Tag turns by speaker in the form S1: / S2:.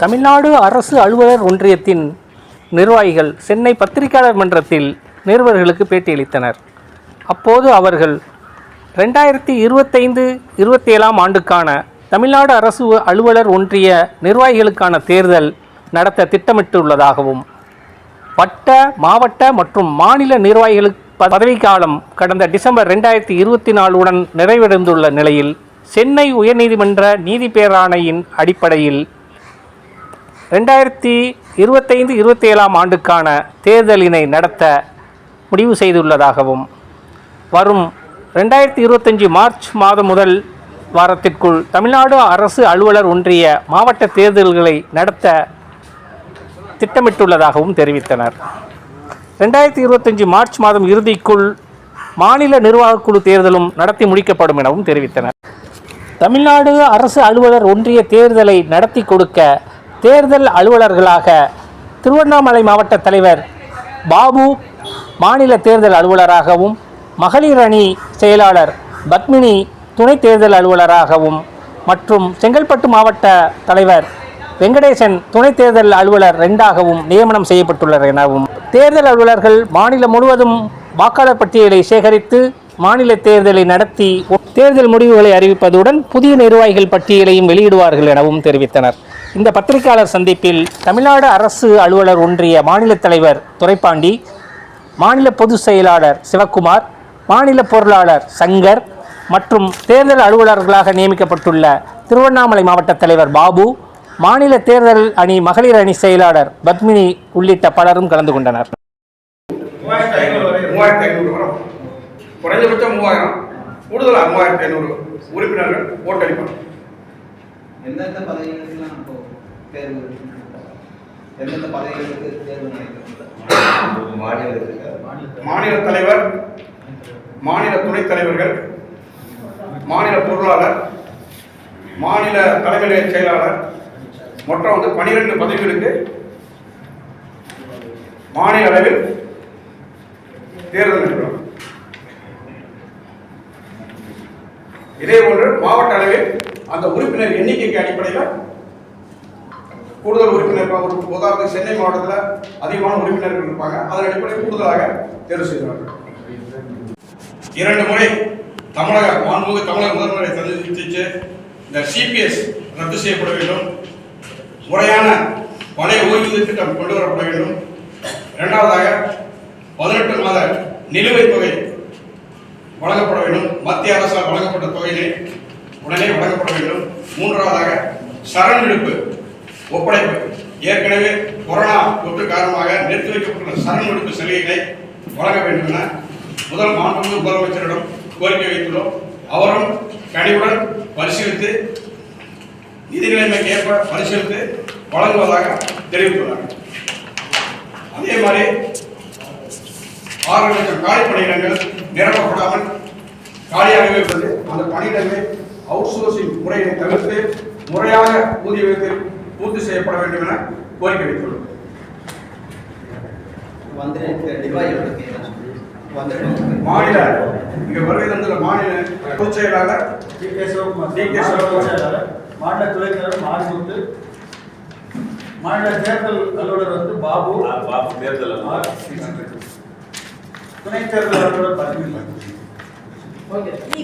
S1: தமிழ்நாடு அரசு அலுவலர் ஒன்றியத்தின் நிர்வாகிகள் சென்னை பத்திரிகையாளர் மன்றத்தில் நிருபர்களுக்கு பேட்டியளித்தனர். அப்போது அவர்கள் ரெண்டாயிரத்தி இருபத்தைந்து இருபத்தேழாம் ஆண்டுக்கான தமிழ்நாடு அரசு அலுவலர் ஒன்றிய நிர்வாகிகளுக்கான தேர்தல் நடத்த திட்டமிட்டுள்ளதாகவும் வட்ட மாவட்ட மற்றும் மாநில நிர்வாகிகளுக்கு பதவிக்காலம் கடந்த டிசம்பர் ரெண்டாயிரத்தி இருபத்தி நாலுடன் நிறைவடைந்துள்ள நிலையில் சென்னை உயர்நீதிமன்ற நீதி பேராணையின் அடிப்படையில் ரெண்டாயிரத்தி இருபத்தைந்து இருபத்தேழாம் ஆண்டுக்கான தேர்தலினை நடத்த முடிவு செய்துள்ளதாகவும் வரும் ரெண்டாயிரத்தி இருபத்தஞ்சி மார்ச் மாதம் முதல் வாரத்திற்குள் தமிழ்நாடு அரசு அலுவலர் ஒன்றிய மாவட்ட தேர்தல்களை நடத்த திட்டமிட்டுள்ளதாகவும் தெரிவித்தனர். ரெண்டாயிரத்தி இருபத்தஞ்சி மார்ச் மாதம் இறுதிக்குள் மாநில நிர்வாகக் குழு தேர்தலும் நடத்தி முடிக்கப்படும் எனவும் தெரிவித்தனர். தமிழ்நாடு அரசு அலுவலர் ஒன்றிய தேர்தலை நடத்தி கொடுக்க தேர்தல் அலுவலர்களாக திருவண்ணாமலை மாவட்ட தலைவர் பாபு மாநில தேர்தல் அலுவலராகவும் மகளிர் அணி செயலாளர் பத்மினி துணை தேர்தல் அலுவலராகவும் மற்றும் செங்கல்பட்டு மாவட்ட தலைவர் வெங்கடேசன் துணை தேர்தல் அலுவலர் ரெண்டாகவும் நியமனம் செய்யப்பட்டுள்ளனர் எனவும் தேர்தல் அலுவலர்கள் மாநிலம் முழுவதும் வாக்காளர் பட்டியலை சேகரித்து மாநில தேர்தலை நடத்தி தேர்தல் முடிவுகளை அறிவிப்பதுடன் புதிய நிர்வாகிகள் பட்டியலையும் வெளியிடுவார்கள் எனவும் தெரிவித்தனர். இந்த பத்திரிகையாளர் சந்திப்பில் தமிழ்நாடு அரசு அலுவலர் ஒன்றிய மாநில தலைவர் துரைப்பாண்டி மாநில பொதுச் செயலாளர் சிவக்குமார் மாநில பொருளாளர் சங்கர் மற்றும் தேர்தல் அலுவலர்களாக நியமிக்கப்பட்டுள்ள திருவண்ணாமலை மாவட்ட தலைவர் பாபு மாநில தேர்தல் அணி மகளிர் அணி செயலாளர் பத்மினி உள்ளிட்ட பலரும் கலந்து கொண்டனர்.
S2: குறைந்தபட்சம் மூவாயிரம். கூடுதலாக மூவாயிரத்தி ஐநூறு உறுப்பினர்கள் ஓட்டளிப்பாங்க.
S3: எந்தெந்த பதவிகளுக்கெல்லாம் இப்போ தேர்வு எந்தெந்த பதவிகளுக்கு தேர்வு நடைபெறும்
S2: மாநில தலைவர் மாநில துணைத் தலைவர்கள். மாநில பொருளாளர். மாநில தலைமை செயலாளர். மொத்தம் வந்து பனிரெண்டு பதவிகளுக்கு மாநில அளவில் தேர்தல் நடைபெறும் இதே போன்று மாவட்ட அளவில் அந்த உறுப்பினர் எண்ணிக்கைக்கு அடிப்படையில் கூடுதல் உறுப்பினர் உதாரணத்துக்கு சென்னை மாவட்டத்தில் அதிகமான உறுப்பினர்கள் இருப்பாங்க. அதன் அடிப்படையில் கூடுதலாக தேர்வு செய்வார்கள். இரண்டு முறை தமிழக மாண்புமிகு தமிழக முதல்வரை சந்திச்சு இந்த சிபிஎஸ் ரத்து செய்யப்பட வேண்டும். முறையான பழைய ஓய்வூதிய திட்டம் கொண்டு வரப்பட வேண்டும். இரண்டாவதாக பதினெட்டு மாத நிலுவைத் தொகை வழங்கப்பட வேண்டும். மத்திய அரசால் வழங்கப்பட்ட தொகையினை உடனே வழங்கப்பட வேண்டும் மூன்றாவதாக சரண் விடுப்பு ஒப்படைப்பு. ஏற்கனவே கொரோனா தொற்று காரணமாக நிறுத்தி வைக்கப்பட்டுள்ள சரண் விடுப்பு சலுகைகளை வழங்க வேண்டும் என முதல் மாண்புமிகு முதலமைச்சரிடம் கோரிக்கை வைத்துள்ளோம். அவரும் கனிவுடன் பரிசீலித்து நிதி நிலைமைக்கு ஏற்ப பரிசீலித்து வழங்குவதாக தெரிவித்துள்ளார். அதே மாதிரி ஆறு லட்சம் காலி பணியிடங்கள் நிரப்பப்படாமல் காலியாகவே உள்ளது. அந்த பணியிடங்களை அவுட் சோர்சிங் முறையை தவிர்த்து முறையாக ஊதிய விகிதத்தில் பூர்த்தி செய்யப்பட வேண்டும் என கோரிக்கை வைத்துள்ளோம். மாநில இங்க வருகை தந்துள்ள மாநில பொதுச் செயலாளர்
S4: D K Sivakumar
S2: D K Sivakumar.
S4: மாநில துணைத் தலைவர் மாரிமுத்து மாநில தேர்தல் அலுவலர் வந்து பாபு.
S5: பாபு தேர்தல் அலுவலர்.
S4: துணை தேர்தல் அலுவலர் பத்மினி
S6: நீ